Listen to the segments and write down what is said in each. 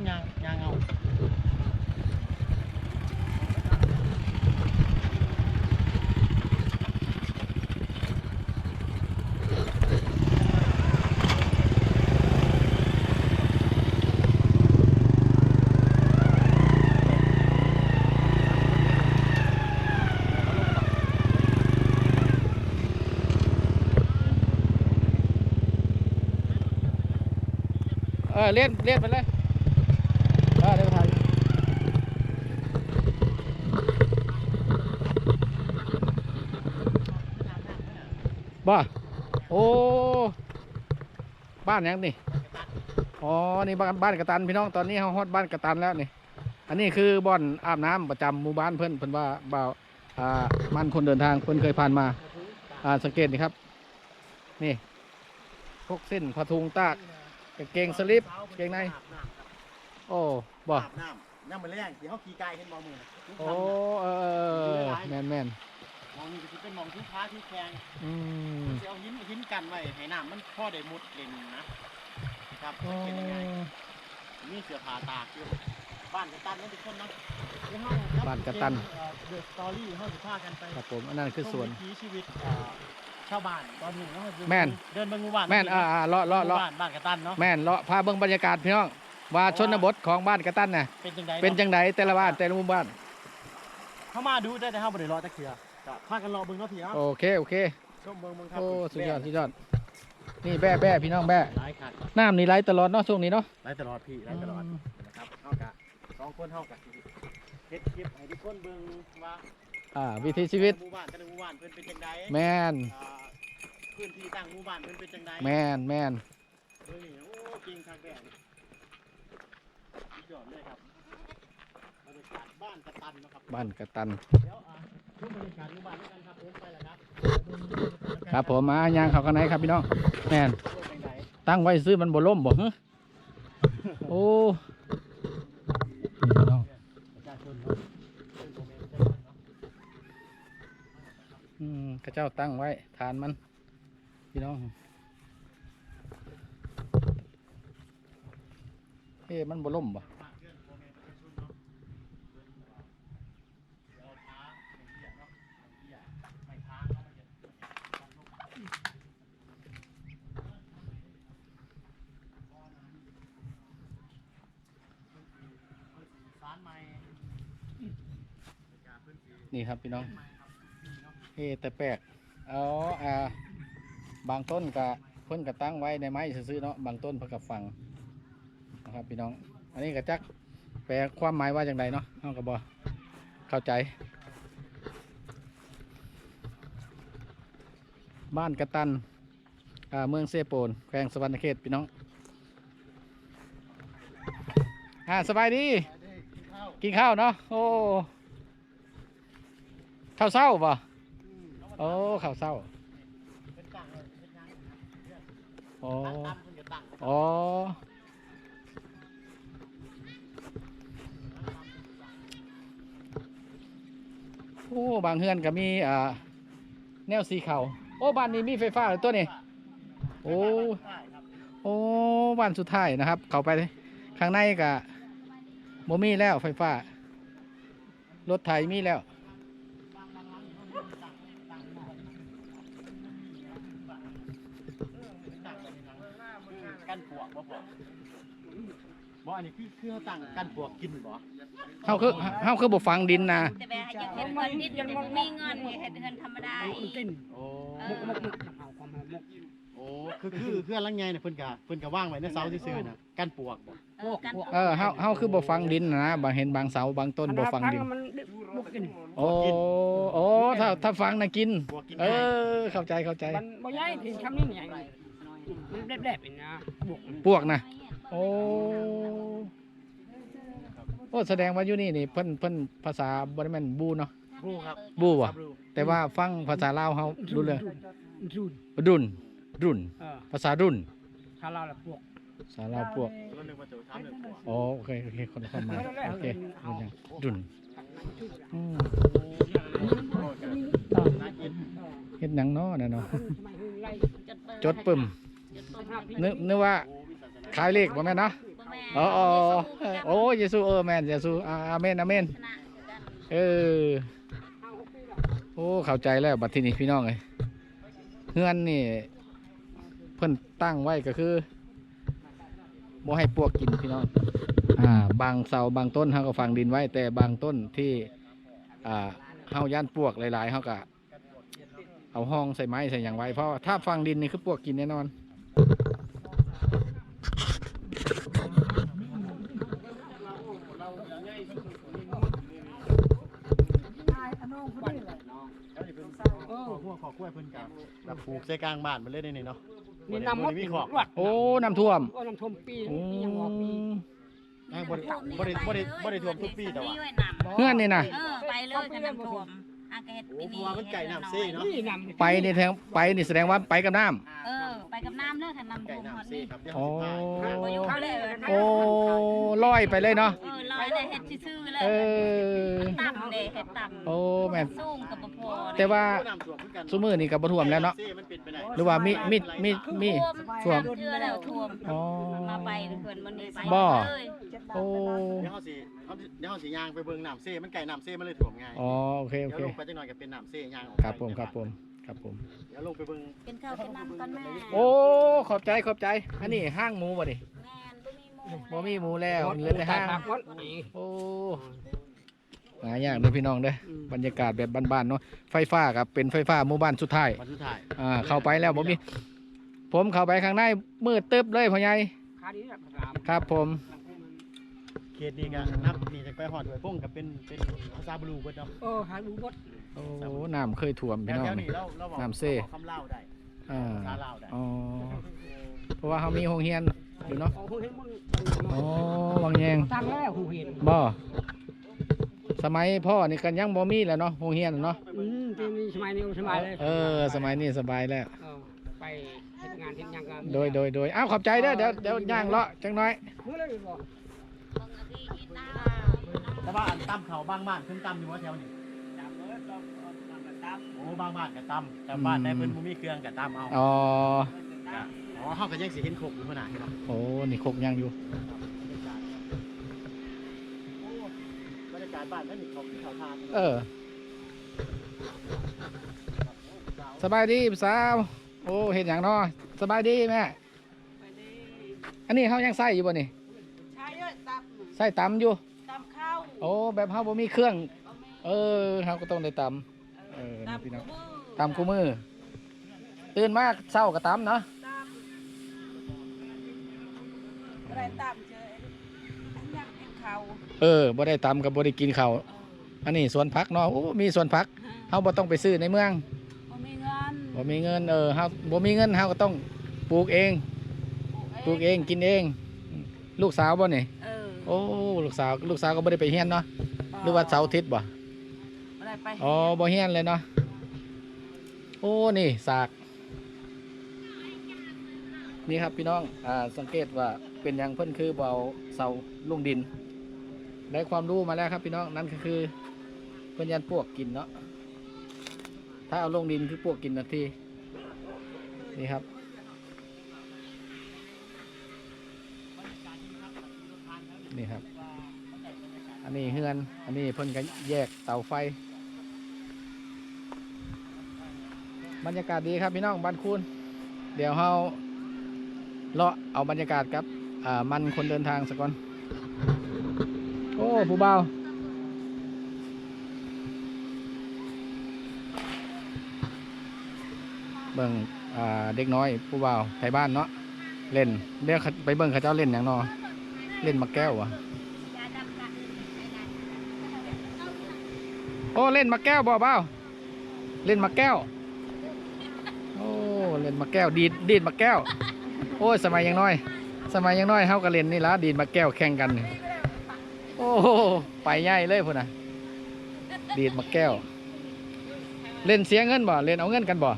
งยางยางเอา เออเล่นเล่นไปเลยเออเดี๋ยวไปถ่ายบ่ โอ้ บ้านหยังนี่ อ๋อ นี่บ้านบ้านกระตันพี่น้อง ตอนนี้เขาฮอดบ้านกระตันแล้วนี่ อันนี้คือบ่อนอาบน้ำประจำหมู่บ้านเพิ่นเพิ่นว่าบ่าวอ่า มันคนเดินทางเพิ่นเคยผ่านมา อ่า สังเกตนี่ครับ นี่พกเส้นผ้าถุงตากกางเกงสลิปเกงใน โอ้ บ่อาบน้ำน้ำมันแรงเดี๋ยวเขาขี่กายเห็นมองมือโอ้ เออแม่นแม่น มองนี่ก็สิเป็นมองที่ค้าที่แข็งอืมจะเอาหินหินกันไว้ให้น้ำมันพอได้มุดเล่นนะครับโอ้เป็นยังไงมีเสื้อผ้าตากอยู่บ้านกระตันนั่นทุกคนเนาะเดี๋ยวเฮครับบ้านกระตัน เดอะสตอรี่เฮาสิพากันไปครับผมอันนั้นคือส่วน ชมวิถีชีวิตเอ่อชาวบ้านตอนนี้เนาะแม่น เดินเบิ่งหมู่บ้านแม่นอ่าอ่าเลาะเลาะหมู่เลาะบ้านบ้านกระตันเนาะแม่นเลาะพาเบิ่งบรรยากาศพี่น้องว่าชนบทของบ้านกระตันน่ะเป็นจังไดเป็นจังไดแต่ละบ้านแต่ละหมู่บ้านเข้ามาดูได้แต่เฮาบ่ได้รอจักเทื่อ ก็พากันรอเบิ่งเนาะพี่เนาะโอเคโอเคชมเบิ่งเบิ่งครับโอ้สุดยอดสุดยอดนี่แบ่แบ่พี่น้องแบ่หลายคันน้ำนี่ไหลตลอดเนาะช่วงนี้เนาะหลายตลอดพี่หลายตลอดนะครับเฮากะสองคนเฮากะสิเฮ็ดคลิปให้ทุกคนเบิ่งว่าอ่าวิถีชีวิตหมู่บ้านแต่ละหมู่บ้านเพิ่นเป็นจังไดแม่นอ่าพื้นที่ตั้งหมู่บ้านเพิ่นเป็นจังไดแม่นแม่นเออนี่โอ้จริงทางแก่นี่สุดยอดเลยครับบรรยากาศบ้านกระตันนะครับบ้านกระตันเดี๋ยวอะ ดูบรรยากาศหมู่บ้านด้วยกันครับผมไปแล้วครับครับผมมายางเขากันไหนครับพี่น้องแม่นตั้งไว้ซื้อมันบ่ล่มบ่ฮะโอ้พี่น้องประชาชนเนาะเป็นโอืมข้าเจ้าตั้งไว้ทานมันพี่น้องเอ๊มันบ่ล่มบ่ บ้านเพื่อนโมเมนต์ประชาชนเนาะเดี๋ยวเอาท้าไปเหี้ยเนาะไปเหี้ยไปท้าเนาะไปเหี้ยบ้านลูกสารใหม่บรรยากาศพื้ นี่ครับพี่น้องเอ๊ะแต่แปลกเอาอ่า บางต้นก็เพิ่นก็ตั้งไว้ในไม้ซื่อเนาะบางต้นเพิ่นก็ฝังนะครับพี่น้อง อันนี้ก็จักแปลความหมายว่าจังไดเนาะเฮาก็บ่เข้าใจ บ้านกระตันอ่าเมืองเซโปนแขวงสวรรณเขตพี่น้องอ่าสบายดี กินข้าวเนาะโอ้ ข้าวเศร้าป่ะโอ้ข้าวเศร้าโอ้โอ้โอ้บางเฮือนก็มีอ่าแนวสีเขาโอ้บ้านนี้มีไฟฟ้าเลยตัวนี้โอ้โอ้บ้านสุดท้ายนะครับ เข้าไปข้างในก็บ่มีแล้วไฟฟ้ารถไถมีแล้ว กันปวกบ่ปวก บ่อันนี้คือคือเขาตั้งกันปวกกินบ่เฮาคือเฮาคือบ่ฝังดินนะแต่แบบให้ยังเห็นเงินนิดยังบ่มีเงินเห็นเงินธรรมดาอีก โอ้เออ โอ้คือคือคืออันลังไงเนี่ยเพิ่นก็เพิ่นก็ว่างไว้ในเสาซื่อๆน่ะกันปวกบ่เออกันเออเฮาเฮาคือบ่ฝังดินนะบางเห็นบางเสาบางต้นบ่ฝังดินโอ้โอ้ถ้าถ้าฝังน่ะกินปวกกินเอได้อ เข้าใจเข้าใจมันบ่ใหญ่ที่คำนี้ใหญ่มันแดบๆนี่นะบวกพวกนะ โอ้โอ้แสดงว่าอยู่นี่นี่เพิ่นเพิ่นภาษาบ่ได้แม่นบูเนาะบรูครับบูบ่ครับบรูแต่ว่าฟังภาษาลาวเฮารู้เรื่องรุ่นรุ่นรุ่นเออภาษารุ่นถ้าเราละพวกภาษาลาวพวกแล้วนึกว่าจะถามเรื่องปวกอ๋อโอเคโอเคคนละความหมายโอเครุ่นยังรุ่นอืมน่ากินเฮ็ดหยังเนาะน่ะเนาะสมัยไล่จดปึ้มจดปึ้มนึกนึกว่าโอ้วิศาสนา ขายเลขบ่แม่นเนาะบ่แม่นอ๋ออ๋อโอ้เยซูเออแมนเยซูอาอาเมนอาเมนชนะคือกันเออโอ้เข้าใจแล้วบัดทีนี้พี่น้องเลยเฮือนนี่เพิ่นตั้งไว้ก็คือบ่ให้ปวกกินพี่น้องอ่าบางเสาบางต้นเฮาก็ฝังดินไว้ แต่บางต้นที่อ่าเฮาย่านปวกหลายๆเฮาก็เอาห้องใส่ไม้ใส่หยังไว้เพราะว่าถ้าฝังดินนี่คือปวกกินแน่นอน แล้วนี่เป็นขอพวกขอกล้วยเพิ่นกับแบบ ปลูกใส่กลางบ้านมันเลยได้นี่เนาะนี่นำมาบ่ได้มีขอกรวดโอ้น้ำท่วมโอ้น้ำท่วมปีโอ้นี่ยังว่าปีอ่าบ่ได้บ่ได้บ่ได้บ่ได้ท่วมทุกปีแต่ว่าเฮือนนี่นะเออไปเลยกันน้ำท่วมอากาศโอ้ปีเพราะว่ามันไก่น้ำซี่เนาะนี่นำไปในแทงไปนี่แสดงว่าไปกับน้ำเออ ไปกับน้ำเลยค่ะน้ำไก่ท่วมฮอดน้ำซี่นี่ครับเดี๋ยวโอ้เฮาสิพาบ่อยู่เลยโอ้ลอยไปเลยเนาะเออลอยเลยเฮ็ดซื่อๆเลยเออต่ำเลยเฮ็ดต่ำโอ้แม่นสูงกับบ่พอแต่ว่าน้ำท่วมคือกันซุมือนี่ก็บ่ท่วมแล้วเนาะซี่มันเป็นไปได้หรือว่ามีมีมีมีท่วมเชื่อแล้วท่วมอ๋อมาไปเพิ่นวันนี้ไปบ่เลยโอ้เดี๋ยวเฮาสิเฮาสิเดี๋ยวเฮาสิย่างไปเบิ่งน้ำซี่มันไก่น้ำซี่มันเลยท่วมง่ายอ๋อโอเคเดี๋โอยวเคลงไปจักหน่อยก็เป็นน้ำซี่ย่างออกครับผมครับผม ครับผม เดี๋ยวลงไปเบิ่งเป็นข้าวเป็นน้ำก่อนแม่โอ้ขอบใจขอบใจ อันนี้ห้างหมูบ่ดิแม่นบ่มีหมูบ่มีหมูแล้วเหลือแต่ห้างผักหมดนี่โอ้หายากเด้อพี่น้องเด้ออืมบรรยากาศแบบบ้านๆเนาะไฟฟ้าครับเป็นไฟฟ้าหมู่บ้านสุดท้ายวันสุดท้ายอ่าเข้าไปแล้วบ่มีผมเข้าไปข้างในมืดตึ๊บเลยพ่อใหญ่คาดีแบบสามครับผม เขตนี้ก็นับนี่จะไปฮอดห้วยพงก็เป็นเป็นภาษาบลูเบิดเนาะเออหาดูบดโอ้น้ำเคยท่วมแถพี่น้องวๆนี้เราเราบอกน้ำเซ่ ราบอกคำเล่าได้อ่าภาษาลาวได้อ๋อเพราะว่าเขามีโรงเรียนอยู่เนาะเอาหูเห็นมันอ๋อวังแยงตั้งแล้วหูเห็นบ่สมัยพ่อนี่กันยังบ่มีแล้วเนาะโรงเรียนเนาะอืมปีนี้สมัยนี้สบายเลยเออ สมัยนี้สบายแล้ว เออไปเฮ็ดงานเฮ็ดหยังกันโดยโดยโดยอ้าวขอบใจเด้อเดี๋ยวเดี๋ยวย่างเลาะจังน้อยเมื่อไรบอกแต่ว่าอันตั้มเขาบางบ้านขึ้นตั้มอยู่ว่าแถวนี้โอ้บางบ้านกับตั้มแต่บ้านได้เพิ่นบ่มีเครื่องกับตั้มเอาอ๋ออ๋อเฮาก็ยังสิเห็นครบอยู่ขนาดนี้เนาะโอ้นี่คกยังอยู่ บรรยากาศบ้านนั่นนี่เขาเขาทานเออสบายดีพี่สาวโอ้เห็นอย่างเนาะสบายดีแม่อันนี้เขายังใส่อยู่บ่นี่ใช้เยอะตับใส่ตำอยู่ตับข้าว โอ้แบบเฮาบ่มีเครื่อง เออเฮาก็ต้องได้ตำเออตันี่บพี่น้องมือตำคู่มือ ตื่นมากเช้าก็ตำเนาะตับอะไรตับเจออันอยากกินข้าวเออบ่ได้ตำกับบ่ได้กินข้าวอันนี้สวนผักเนาะโอ้มีสวนผักเฮาบ่ต้องไปซื้อในเมืองบ่มีเงินบ่มีเงินเออเฮาบ่มีเงินเฮาก็ต้องปลูกเอง ปลูกเองกินเอง ลูกสาวบ่นี่เออโอ้ ลูกสาวลูกสาวก็บ่ได้ไปเรียนเนาะหรือว่าเสาร์อาทิตย์บ่อะไรไปอ๋อบ่เรียนเลยเนาะโอ้นี่สาก นี่ครับพี่น้องอ่าสังเกตว่าเป็นหยังเพิ่นคือบ่เอาเสาลุงดิน ได้ความรู้มาแล้วครับพี่น้องนั่นก็คือเพิ่นยันปวกกินเนาะถ้าเอาลงดินคือปวกกินนาทีนี่ครับ นี่ครับ อันนี้เฮือน อันนี้เพิ่นก็แยกเตาไฟ บรรยากาศดีครับพี่น้องบ้านคูนเดี๋ยวเฮาเลาะเอาบรรยากาศครับ อ่า มันคนเดินทางสักก่อน โอ้ผู้เบาวเบิ่งเด็กน้อยผู้เบาวไทยบ้านเนาะเล่นเดี๋ยวไปเบิ่งเขาเจ้าเล่นอย่างนอ เล่นมาแก้ววะโอ้เล่นมาแก้วบ่เบาเล่นมาแก้ว โอ้เล่นมาแก้วดีดดีดมาแก้ว โอ้ยสมัยยังน้อย สมัยยังน้อยเฮาก็เล่นนี่ละดีดมาแก้วแข่งกันนี่โอ้โหไปใหญ่เลยพุ่นน่ะดีดมาแก้ว เล่นเสียเงินบ่เล่นเอาเงินกันบ่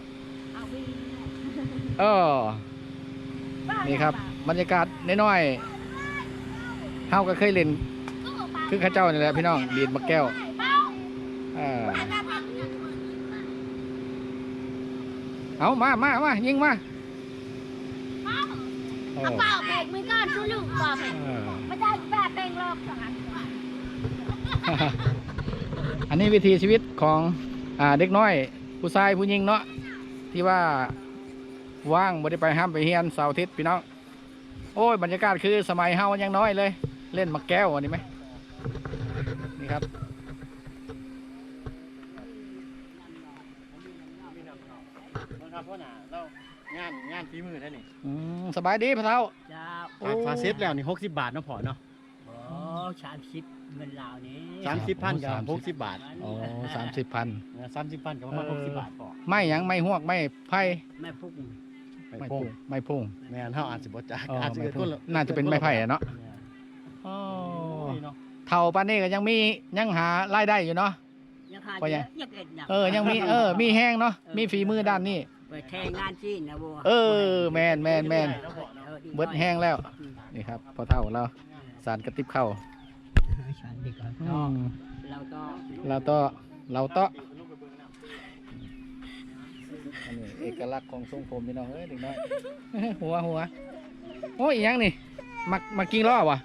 เออนี่ครับบรรยากาศน้อยๆ เฮาก็เคยเล่น คือเข้าเจ้านี่แหละพี่น้องดีดมาแก้วอ่าเอามามามายิงมาโอ้เปล่าเบรกมือก่อนสู้ลูกเปล่าเบรกเอออกสหัสอันนี้วิถีชีวิตของอ่าเด็กน้อย ผู้ชายผู้หญิงเนาะที่ว่าว่างบ่ได้ไปห้ามไปเฮียนเสาร์อาทิตย์พี่น้องโอ้ยบรรยากาศคือสมัยเฮายังน้อยเลย เล่นมักแก้วอันนี้ไหมนี่ครับนะครับพ่อหนาเรางานงานฝีมือได้นี่อืมสบายดีพะเท่าจ้าโอ้ ฟาเซ็ตแล้วนี่หกสิบบาทเนาะพอเนาะโอ้สามสิบเงินลาวนี้สามสิบพันกับหกสิบบาทโอ้สามสิบพัน สามสิบพันกับประมาณหกสิบบาทพอไม่หยังไม่หวกไม่ไผ่แม่พุ่งไม่พุ่งไม่พุ่งแม่นเฮาอาจสิบ่จักอ๋ออาจสิไม่เกิดพุ่คนละน่าจะเป็นไม้ไผ่อะเนาะ เนี่ย เนาะเท่าปานนี้ก็ยังมียังหารายได้อยู่เนาะ ยังหาว่าเยยังอะยังเอ็ดหนักเออยังมีเออมีแห้งเนาะมีฝีมือด้านนี้ไปแทงงานจีนนะบัวเออแมนแมนแมนแล้วพอเนาะออดีเบิดแห้งแล้วนี่ครับพอเท่าเราสารกระติบเข้าฉันดีก่อนอืมเราก็เราต่อเราต่ออันนี้เอกลักษณ์ของทรงผมพี่น้องเอ้ยเด็กน้อยหัวหัวโอ้ยอีหยังนี่มักมักกิ้งล้อวะ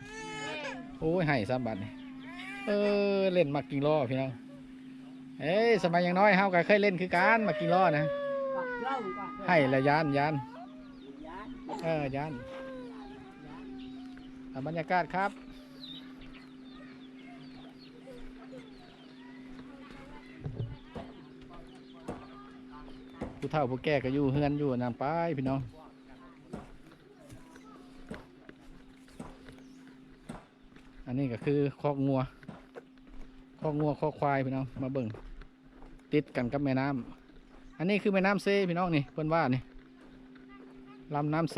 โอ้ยให้สามบาทนี่เออเล่นมักกิงล้อพี่น้องเอ้ยสมัยยังน้อยเฮาก็เคยเล่นคือการมักกิงล้อนะให้ละยานยานยานเออยานบรรยากาศครับผู้เฒ่าผู้แก่ก็อยู่เฮือนอยู่นำไปพี่น้อง อันนี้ก็คือคอกงัวคอกงัวคอกควายพี่น้องมาเบิ่งติดกันกับแม่น้ำอันนี้คือแม่น้ำเซพี่น้องนี่เพิ่นว่านี่ลำน้ำเซ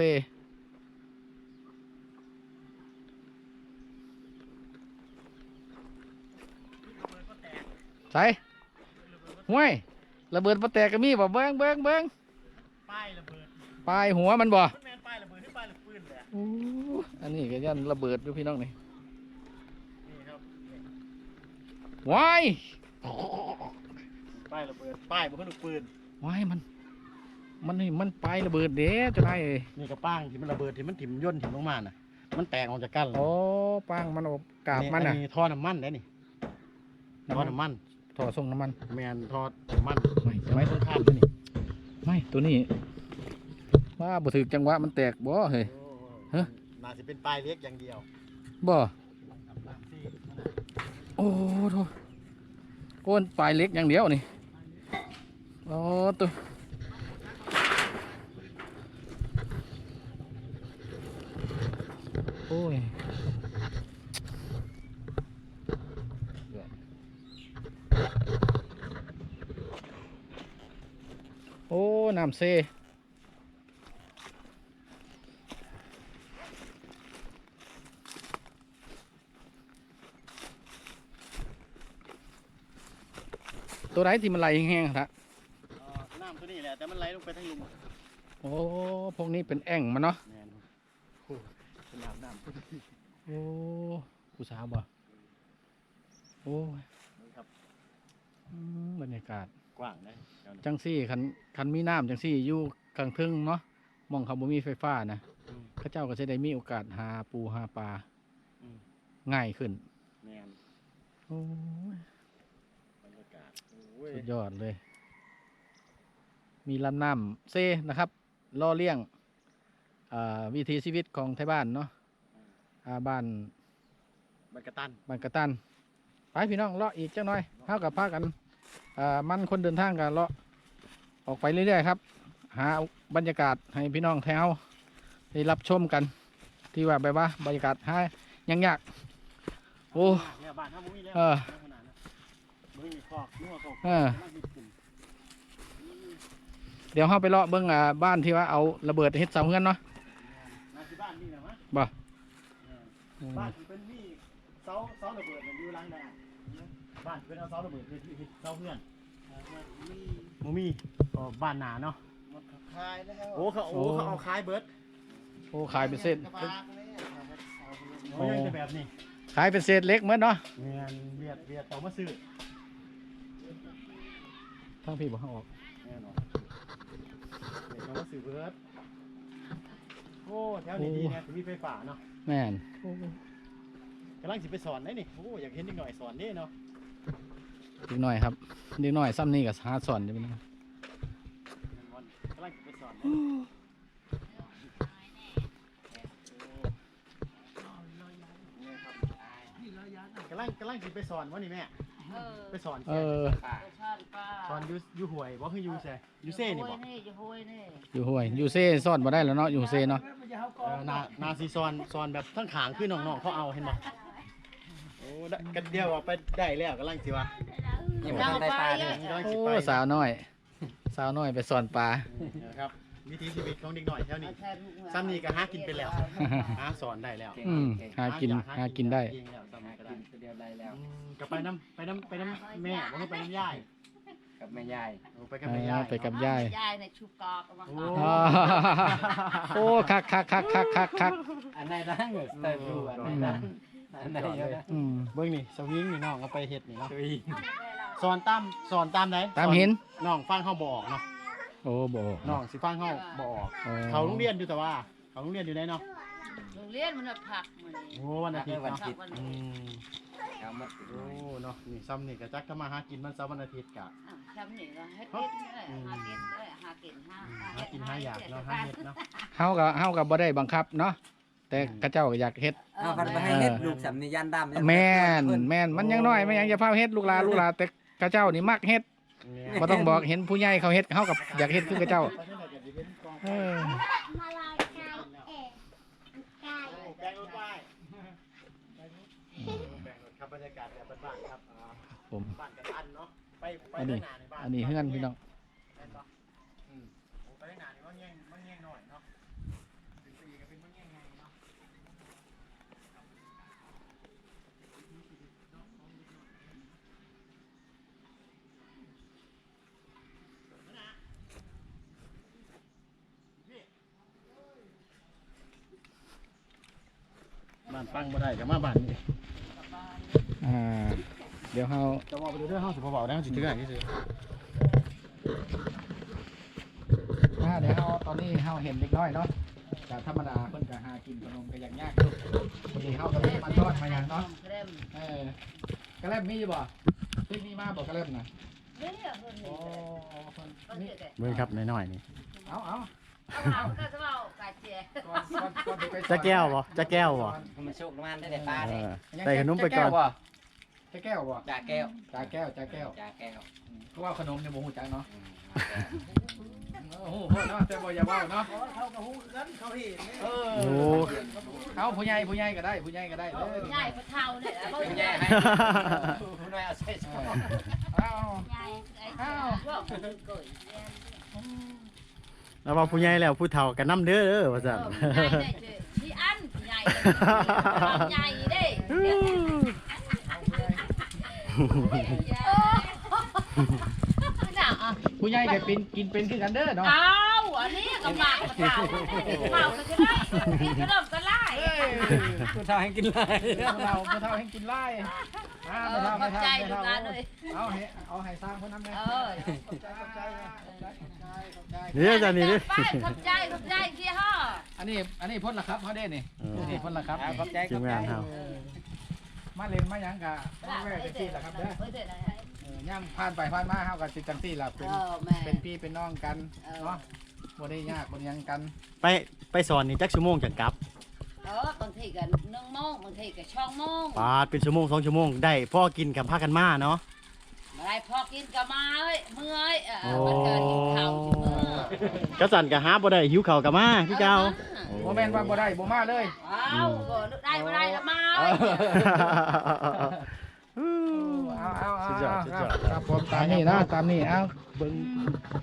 ใส่ห้วยระเบิดประแตกก็มีบ่เบิ้งเบิ้งเบิ้งป้ายระเบิดปลายหัวมันบ่มันแม่นป้ายระเบิดที่ป้ายระปืนเลยอะอู้อันนี้ก็ยันระเบิดอยู่พี่น้องนี่นี่ครับนี่ ว้ายป้ายระเบิดป้ายบ่คือลูกปืนว้ายมัน มันนี่มันปลายระเบิดเด้จะได้เอ้ยนี่กระป้างที่มันระเบิดที่มันถิ่มย่นถิ่มลงมาน่ะ มันแตกออกจากกันเลยโอ้ปังมันอบกาบมันอัอะท่อน้ำมันได้นี่ท่อน้ำมันถอดส่งน้ำมันแมนท่อน้ำมันไม่ไว้ตรงข้ามด้วยนี่ไม่ตัวนี้ว่าบ่ถึกจังหวะมันแตกบ่เฮ้ยฮะน่าจะเป็นปลายเล็กอย่างเดียวบ่ โอ้โถโอ้นปลายเล็กอย่างเดียวนี่โอ้ตัวโอ้ยโอ้ น้ำเซ ตัวไหนที่มันไหลแห้งๆครับอ๋อน้ำตัวนี้แหละแต่มันไหลลงไปทั้งลุมโอ้พวกนี้เป็นแอ่งมันเนาะแมนโอ้เป็นน้ำน้ำตัวนี้โอ้ผู้สาวบ่โอ้ยครับอืมบรรยากาศ กว้างนะเจ้านี่จังซี่คันคันมีน้ำจังซี่อยู่กลางทึงเนาะหมองเขาบ่มีไฟฟ้านะอืม เข้าเจ้าก็จะได้มีโอกาสหาปูหาปลาอืม ง่ายขึ้น แมนโอ้ยบรรยากาศโอ้ยสุดยอดเลย มีลำน้ำเซนะครับ ล่อเลี้ยงอ่าวิถีชีวิตของไทยบ้านเนาะอ่าบ้านบันกระตันบ้านกระตัน ไปพี่น้องเลาะอีกจังหน่อยเท่ากับพากันอ่ามันคนเดินทางกันเลาะออกไปเรื่อยๆครับ หาบรรยากาศให้พี่น้องแถวได้รับชมกัน ที่ว่าแบบว่าบรรยากาศหายังยากโอ้ เนี่ยบ้านท่ามุ้ยแล้วเออขนาดนั้ เออมันมีกลุ่มเดี๋ยวเราไปเลาะเบิ้งอ่าบ้านที่ว่าเอาระเบิดเฮ็ดเสาเฮือนเนาะมาที่บ้านนี่นะมะบ่เออบ้านที่เป็นมีเสาเสาระเบิดเนี่ยอยู่หลังแดนบ้านเป็นเอาเสาระเบิดเป็นที่เสาเพื่อนหมูมีก็บ้านหนาเนาะคายแล้วโอ้เขาโอ้เขาเอาคายเบิร์ดโอ้ขายเป็นเส้นโอ้ยังจะแบบนี้ขายเป็นเศษเล็กเหมือนเนาะเงียนเบียดเบียดต่อมาซื้อ ทั้งพี่บ่เอาออกแน่นอนเบียดต่อมาซื้อเบิร์ดโอ้แถวนี้ดีนะมีไฟฟ้าเนาะแม่นกำลังสิไปสอนได้นี่โอ้อยากเห็นเด็กหน่อยสอนนี่เนาะเด็กน้อยครับเด็กน้อยซ้ำนี่ก็หาสอนอยู่พี่น้องกำลังสิไปสอนเด้กำลังกำลังสิไปสอนวะนี่แม่เออ ไปสอนเออ ชาติป้าสอนอยูอยูห่วยบ่คืออยูแซ่อยูเซ่นี่บ่นี่จะห้วยนี่อยู่ห้วยอยู่เซ่ซ่อนบ่ได้แล้วเนาะอยู่เซ่เนาะเออนานาซีซอนซอนแบบทั้งขางคือน้องๆเขาเอาเห็นบ่โอ้ได้กันเดียวว่าไปได้แล้วกำลังสิว่ายังไม่ได้ปลาเลยกำลังสิโอ้ไปสาวน้อย สาวน้อยไปสอนปลา นะครับ วิถีชีวิตของเด็กหน่อยแถวนี้ซ้ำนี่ก็หากินไปแล้วหาสอนได้แล้วอืมหากินหากินได้เองแล้วซ้ำนี่ก็ได้เดียวได้แล้วอืมก็ไปน้ำไปน้ำไปน้ำแม่บ่คือไปน้ำยายกับแม่ยายโอ้ไปกับแม่ยายไปกับยายยายในชุบกอกมาโอ้อ๋อโอ้คักคักคักคักคักคักอันไหนนั่งเติมดูอันไหนนั่งอันไหนเยอะนะอืมเบิ่งนี่สวิงนี่น้องเอาไปเฮ็ดนี่เนาะสอนตามสอนตามไหนตามเห็นน้องฟังเขาบออกเนาะ โอ้บ่น้องสิฟังเขาบออกโอ้เขาโรงเรียนอยู่แต่ว่า เขาโรงเรียนอยู่ไหนเนาะโรงเรียนมันผักมันโอ้วันอาทิตย์วันเนาะอาทิตย์อืมเอามาโอ้เนาะนี่ซ้ำนี่ก็จักทำมาหากินมันเสาร์วันอาทิตย์กะทำนี่ก็ให้กินหากินหากินหาหากินหาอยากเนาะหาเฮ็ดเนาะ เฮาก็เฮาก็บ่ได้บังคับเนาะแต่กระเจ้าก็อยากเฮ็ด เอาพันไปให้เฮ็ดลูกสำนียันดำแม่นแม่นมันยังน้อยมันยังจะพาเฮ็ดลูกหลานลูกหลานแต่กระเจ้านี่มักเฮ็ด บ่ต้องบอกเห็นผู้ใหญ่เขาเฮ็ดเฮากับอยากเฮ็ดคือกระเจ้าเออแบงรถป้ายแบงรถครับบรรยากาศแบบบ้านๆครับอ่าผมบ้านกระตันเนาะไปไปอันนี้ทางหน้าในบ้านอันนี้เฮือนพี่น้องไปต่ออืมโอ้ไปทางหน้านี่มันแย่งมันแย่งหน่อยเนาะเป็นปีก็เป็นมันแย่งไงเนาะ บ้านปังบ่ได้ก็มาบ้านนี่อ่าเดี๋ยวเฮาจะบอกไปดูเรื่องห้องสุภาพเบาได้ห้องสิถือไหนที่ซื้ออ่าเดี๋ยวเฮาตอนนี้เฮาเห็นเล็กน้อยเนาะก็ธรรมดาเพิ่นก็หากินขนมก็อย่างยากอยู่วันนี้เฮาก็เลยมาทอดมาหยังเนาะเครมเออกระเล่มมีบ่ที่มีมาบ่กระเล่มน่ะนี่เนี่ยคนโอ้นี้เพิ่นก็นี่เด็กเบิ่งครับน้อยๆนี่เอาเอาเอาก็ จะเอาไก่เจี๊ยก่อนก่อนก่อนสิไปสอนจะแก้วบ่จะแก้วบ่มันโชคมันได้แต่ปลาเอเนี่ยอใส่ขนมไปก่อนจะแก้วบ่จ่าแก้วจะแก้วจะแก้วจ่าแก้วเพราะว่าขนมเนี่ยบ่ฮู้จักเนาะโอ้โหเนาะแต่บ่อย่าเว้าเนาะโอ้เอาผู้ใหญ่ผู้ใหญ่ก็ได้ผู้ใหญ่ก็ได้เด้อใหญ่พระเท่าเนี่ยเขาคุณใหญ่ยายให้คุณนายเอาใส่เออเอาใหญ่ไอ้พวกคนเกิด แล้วว่าผู้ใหญ่แล้วผู้เฒ่าก็นำเด้อเด้อว่าซั่นใหญ่ได้เจที่อันใหญ่ใหญ่เด้น่ะผู้ใหญ่ก็เป็นกินเป็นคือกันเด้อเนาะ เอาอันนี้ก็หมากกระเท่าเมาก็จะได้กินกระดมกระไล่เอ้ยคุณทำให้กินเลยผู้เฒ่าผู้เฒ่าให้กินไล่อ่าเอผู้อเฒ่าขผู้อบเฒ่าใจผู้ดูเฒ่างานเลยเอาให้เอาให้สร้างเพิ่นนำแม่เออ ขอบใจขอบใจ ขอบใจขอบใจขอบใจเดี๋ยวจ้ะนี่เด้อ ไปขอบใจขอบใจเกี่ยห่ออันนี้อันนี้พ่นละครับเขาได้นี่เอออันนี้พ่นละครับขอบใจทีมงานเฮาเออมาเล่นมาหยังกะมาแม่จังซี่ล่ะครับเด้อเออย่ำผ่านไปผ่านมาเฮาก็สิจังซี่ล่ะเป็น เออแม่ เป็นพี่เป็นน้องกันเออ เนาะบ่ได้ยากบ่ได้หยังกันไปไปสอนนี่จักชั่วโมงจังกลับเออบางทีกันหนึ่งโมงบางทีกันช่องโมงปาดเป็นชั่วโมงสองชั่วโมงได้พ่อกินกับพากันมาเนาะ อะไรพอกินก็มาเอ้ยเมื่อยเออมันก็หิวข้าวสิเมื่อกระสันก็หาบ่ได้หิวข้าวก็มาพี่เจ้าบ่แม่นว่าบ่ได้บ่มาเลยเอาบ่ได้บ่ได้ละมาเอาอืมเอาเอาเอาสุดยอดสุดยอดครับผมตามนี้นะตามนี้เอาเบิ่ง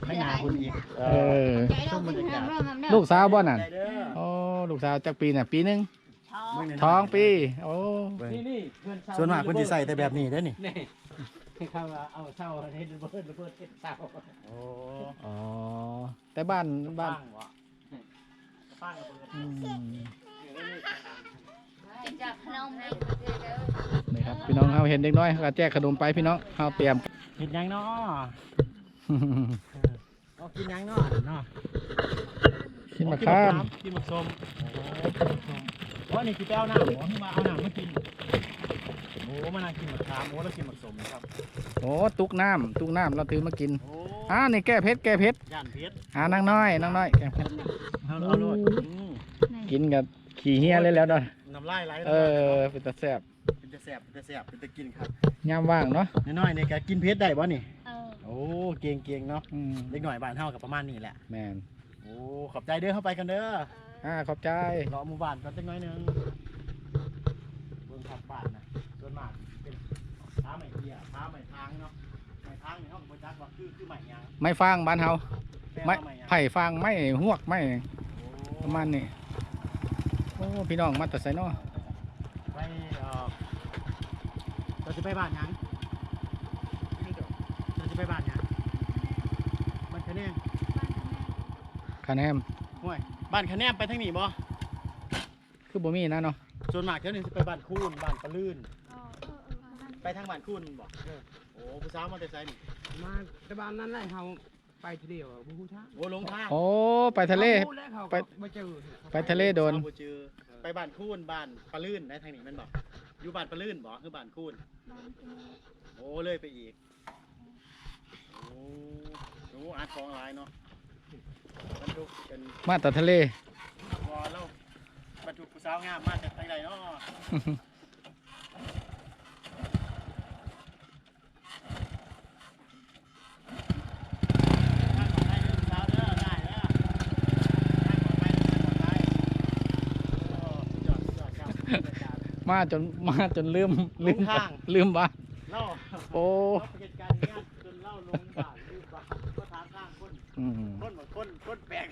ไม่นาคุณอีกเออชมบรรยากาศลูกสาวบ่นั่นได้เด้อโอ้ลูกสาวจักปีน่ะปีหนึงเบิ่ในท้องปีโอ้เบิ่งนี่นี่เพื่อนส่วนมากเพิ่นสิใส่แต่แบบนี้เด้อนี่ นี่เข้ามาเอาเช่าเฮ็ดระเบิดระเบิดเฮ็ดเช่าโอ้อ๋อ แต่บ้านบ้านปังวะปังระเบิดอืมจากขนมนี่นี่ครับพี่น้องเฮาเห็นเด็กน้อยเขาก็แจกขนมไปพี่น้องเฮาเตรียมเฮ็ดหยังเนาะเอากินหยังเนาะเนาะกินมะขามกินมะส้มโอ้กินมะส้มเพราะนี่คือไปเอาน้ำหรอที่มาเอาน้ำมากิน มากินหมักขามโอ้แล้วกินหมักสมครับโอ้ตุกน้ำตุกน้ำเราถือมากินโอ้อ่านี่แก้เพชรแก้เพชรย่านเพชรอ่านางน้อยนางน้อยแก้เพชรเอาเอาโลดอืมกินกับขี่เฮียเลยแล้วเนาะน้ำลายไหลเออเป็นตาแซ่บเป็นจะแสบเป็นจะแสบเป็นจะกินครับยามว่างเนาะน้อยๆเนี่ยก็กินเพชรได้บ่นี่เออโอ้เก่งเก่งๆเนาะอืมเล็กหน่อยบ้านเฮากับประมาณนี้แหละแมนโอ้ขอบใจเด้อเข้าไปกันเด้อ อ่าขอบใจ รอหมู่บ้านกันจังน้อยหนึงเบิ่งขับบ้านนะ ส่วนมากเป็นท้าใหม่เกียท้าใหม่ทางเนาะใหม่ทางนี่เฮาก็บ่จักว่าคือคือใหม่หยังไม่ฟางบ้านเฮาแปลไม่ว่าใหม่หยังไผ่ฟางไม่หวกไม่โอ้ประมาณนี้โอ้พี่น้องมาแต่ไสเนาะไปเอ่อเราจะไปบ้านหยังเราจะไปบ้านหยังบ้านคะแนนคะแนนห่วยบ้านคะแนนไปทางนี้บ่คือบ่มีนะเนาะส่วนมากเดี๋ยวนี้สิไปบ้านคูนบ้านปะลื่น ไปทางบ้านคูนบ่โอ้ผู้สาวมาแต่ไสนี่มาแต่บ้านนั้นแหละเขาไปทีเดียวบูฮูช้าโอ้ลงทางโอ้ไปทะเลพูดแล้วเขาไป ก็มาเจอไปทะเลโดนสาวบ่จือไปบ้านคูนบ้านปะลื่นได้ทางนี้แม่นบ่อยู่บ้านปะลื่นบ่คือบ้านคูนโอ้เลยไปอีกโอ้โหอาร์ตของหลายเนาะบรรทุกเป็น มาแต่ทะเลวอแล้วบรรทุกผู้สาวงามมาจากไทยไรเนาะทางของไทยเด้อผู้สาวเด้อได้เด้อทางของไทยเด้อทางของไทยโอ้สุดยอดสุดยอดครับสุดยอด มาจนมาจนลืมลืมหลงทางลืมบ้านเล่าโอ้เราไปเหตุการณ์เนี้ยจนเล่าลงบ้านลืมบ้านก็ถามข้างคนอืมคนเหมือนคนคนแปลก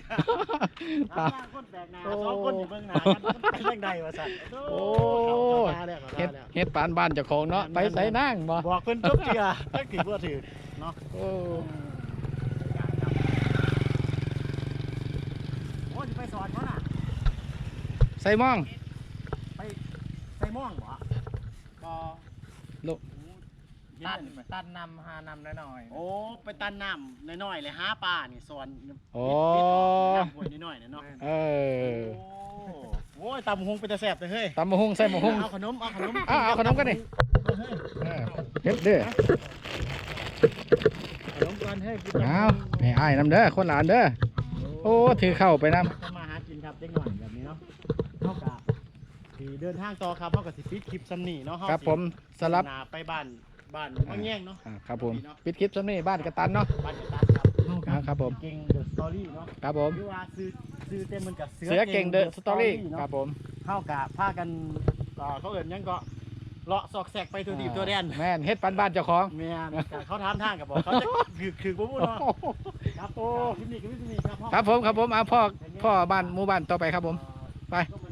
ตาถามข้างคนแปลกหน้าโอ้สองคนอยู่เบื้องหน้ากันมันเป็นเรื่องใดวะสัตว์โอ้เขาตาแล้วเขาเฮ็ดตาแล้วเฮ็ดปานบ้านเจ้าของเนาะไปใส่นั่งบ่บอกเพิ่นจบเจือตั้งถือว่าถือเนาะโอ้โอ้จะไปสอนเขาน่ะใส่หมองไปใส่ ม่วงบ่ก็ลูกตันตันนำหานำหน่อยโอ้ไปตันน้ำน้อยๆเลยหาปลานี่สอนโอ้น้ำห้วยน้อยๆเนี่ยเนาะเออโอ้โอ้ยตำหงเป็นตะแสบเลยเฮ้ยตำมะฮุงใส่มะฮุงเอาขนมเอาขนมอ้าวเอาขนมกันดิเฮ้ยเออเฮ็ดเด้อขนมก่อนเฮ้ยกินเอาให้อ้ายนำเด้อคนหลานเด้อโอ้ถือเข้าไปนำ ทำมาหากินครับเด็กหน่อยแบบนี้เนาะเท่ากับ ที่เดินทางต่อครับเท่ากับสิปิดคลิปซัมนี่เนาะเฮาครับสิผมสลับหน้าไปบ้านบ้านบางแย่งเนาะอ่าครับผมปิดคลิปซะนี่บ้านกระตันเนาะบ้านกระตันครับเท่าอ่าครับผมเก่งเดอะสตอรี่เนาะครับผมหรือว่าซื้อซื้อเต็มมันกับเสือเก่งเดอะสตอรี่เนาะครับผมเท่ากับพากันเอ่อเขาเอิ้นหยังก็เลาะซอกแซกไปตัวดีบตัวแดนแม่นเฮ็ดปันบ้านเจ้าของแม่นก็เขาถามทางกับบอกเขาจะคือคือบ่พูดเนาะครับโอ้คลิปนี้ก็ไม่มีครับพ่อครับผมครับผมเอาพ่อพ่อบ้านหมู่บ้านต่อไปครับผมไปลง